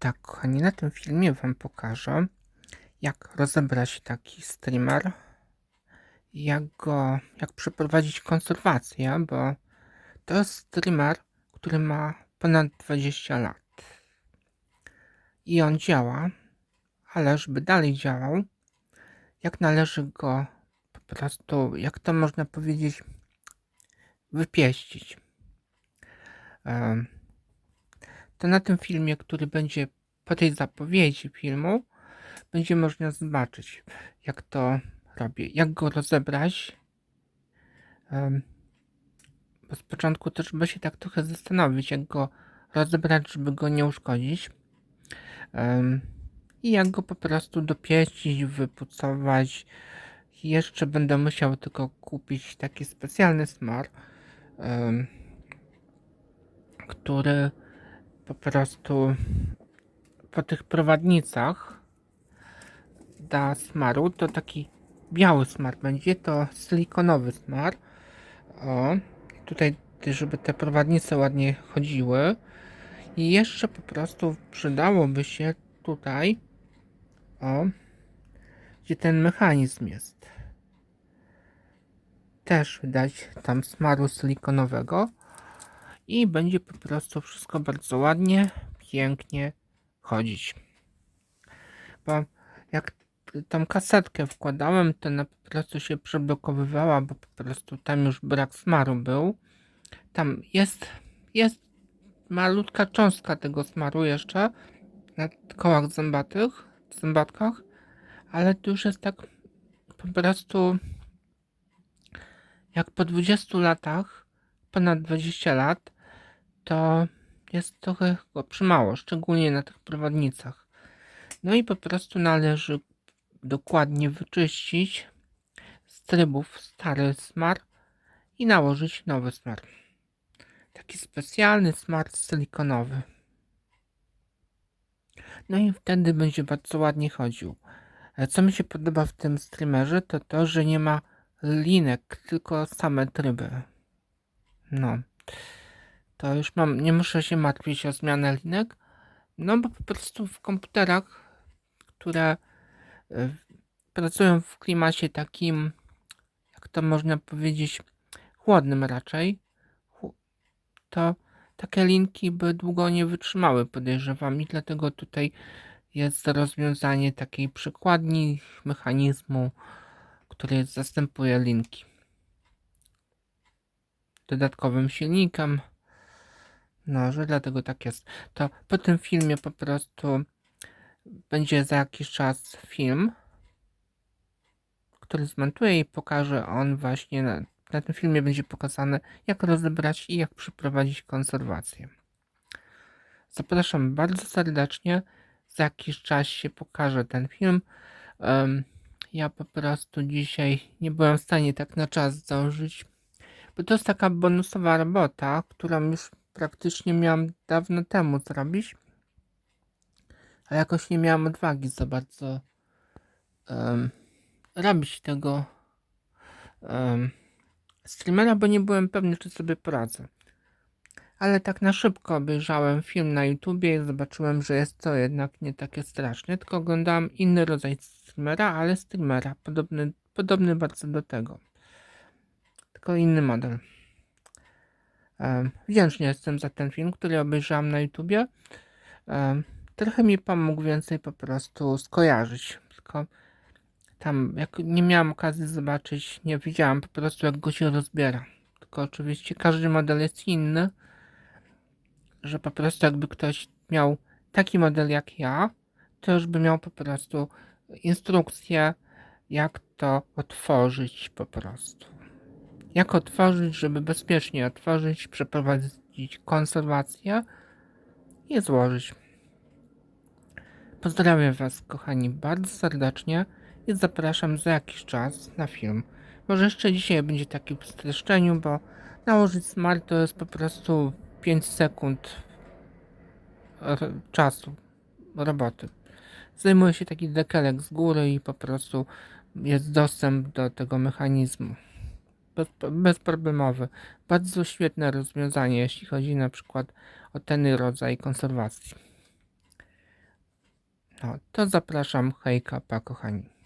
Tak, kochani, na tym filmie Wam pokażę, jak rozebrać taki streamer, jak go, jak przeprowadzić konserwację, bo to jest streamer, który ma ponad 20 lat. I on działa, ale żeby dalej działał, jak należy go po prostu, jak to można powiedzieć, wypieścić. To na tym filmie, który będzie po tej zapowiedzi filmu, będzie można zobaczyć, jak to robię, jak go rozebrać. Bo z początku też trzeba się tak trochę zastanowić, jak go rozebrać, żeby go nie uszkodzić. I jak go po prostu dopieścić, wypucować. Jeszcze będę musiał tylko kupić taki specjalny smar, który po prostu po tych prowadnicach da smaru, to taki biały smar będzie, to silikonowy smar. O, tutaj żeby te prowadnice ładnie chodziły. I jeszcze po prostu przydałoby się tutaj, o, gdzie ten mechanizm jest. Też dać tam smaru silikonowego i będzie po prostu wszystko bardzo ładnie, pięknie chodzić. Bo jak tą kasetkę wkładałem, to ona po prostu się przeblokowywała, bo po prostu tam już brak smaru był. Tam jest, jest malutka cząstka tego smaru jeszcze na kołach zębatych, zębatkach, ale to już jest tak po prostu jak po 20 latach, ponad 20 lat, to jest trochę go przymało, szczególnie na tych prowadnicach. No i po prostu należy dokładnie wyczyścić z trybów stary smar i nałożyć nowy smar. Taki specjalny smar silikonowy. No i wtedy będzie bardzo ładnie chodził. E, Co mi się podoba w tym streamerze, to to, że nie ma linek, tylko same tryby. No. To już mam, nie muszę się martwić o zmianę linek, no bo po prostu w komputerach, które y, pracują w klimacie takim, jak to można powiedzieć, chłodnym raczej, to takie linki by długo nie wytrzymały, podejrzewam, i dlatego tutaj jest rozwiązanie takiej przykładni mechanizmu, który zastępuje linki. Dodatkowym silnikiem. No, że dlatego tak jest. To po tym filmie po prostu będzie za jakiś czas film, który zmontuję i pokażę on właśnie na, na tym filmie będzie pokazane jak rozebrać i jak przeprowadzić konserwację. Zapraszam bardzo serdecznie. Za jakiś czas się pokaże ten film. Em, ja po prostu dzisiaj nie byłem w stanie tak na czas zdążyć, bo to jest taka bonusowa robota, którą już praktycznie miałem dawno temu zrobić, a jakoś nie miałem odwagi za bardzo em, robić tego em, streamera, bo nie byłem pewny, czy sobie poradzę. Ale tak na szybko obejrzałem film na YouTubie i zobaczyłem, że jest to jednak nie takie straszne, tylko oglądałem inny rodzaj streamera, ale streamera, podobny, podobny bardzo do tego. Tylko inny model. Wdzięczny jestem za ten film, który obejrzałem na YouTubie. Trochę mi pomógł więcej po prostu skojarzyć. Tylko tam, jak nie miałem okazji zobaczyć, nie wiedziałem po prostu, jak go się rozbiera. Tylko oczywiście każdy model jest inny. Że po prostu, jakby ktoś miał taki model jak ja, to już by miał po prostu instrukcję, jak to otworzyć po prostu jak otworzyć, żeby bezpiecznie otworzyć, przeprowadzić konserwację i złożyć. Pozdrawiam Was, kochani, bardzo serdecznie i zapraszam za jakiś czas na film. Może jeszcze dzisiaj będzie taki w streszczeniu, bo nałożyć smart to jest po prostu 5 sekund r- czasu roboty. Zajmuje się taki dekelek z góry i po prostu jest dostęp do tego mechanizmu bez, bezproblemowy. Bardzo świetne rozwiązanie, jeśli chodzi na przykład o ten rodzaj konserwacji. No, to zapraszam. Hejka, pa kochani.